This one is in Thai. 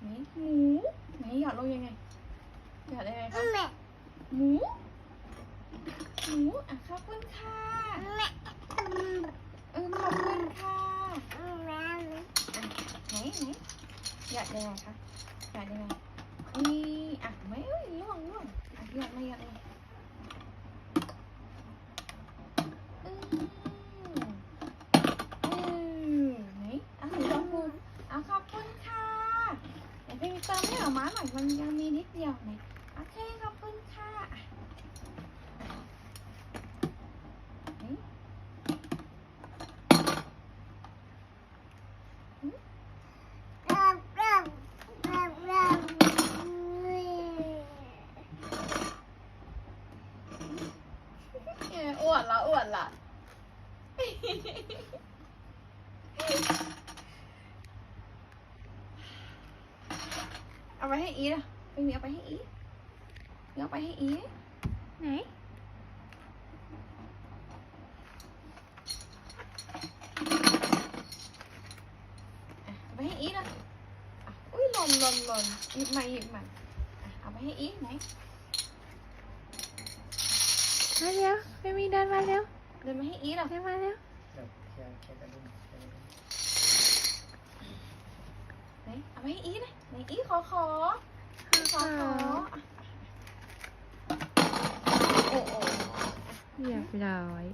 ไหนหมูไหนหยอดลงยังไงหยอดยังไงคะแม่หมูหมูอะขอบคุณค่ะแม่เออขอบคุณค่ะแม่ไหนไหนหยอดยังไงคะหยอดยังไงนี่อะไม่เอ้ยล่วงล่วงอะหยอดมาหยอดเลยอืมอืมไหนอะหนูลองดูอะขอบคุณค่ะ เดี๋ยวไปเติมให้หมาม้าหน่อยมันยังมีนิดเดียวไหนโอเคขอบคุณค่ะอ้วนละอ้วนละ เอาไปให้อีนะไปมีเอาไปให้อีมีเอาไปให้อีไหนอะเอาไปให้อีนะอะอุ้ยหล่นหล่นหล่นหยิบมาหยิบมาอะเอาไปให้อีไหนมาเร็วไม่มีเดินมาเร็วเดินมาให้อีเหรอเดินมาเร็ว ไหน เอาไปให้อีนะไหนอีขอขอขอขออะโอ้โอ้เรียบร้อย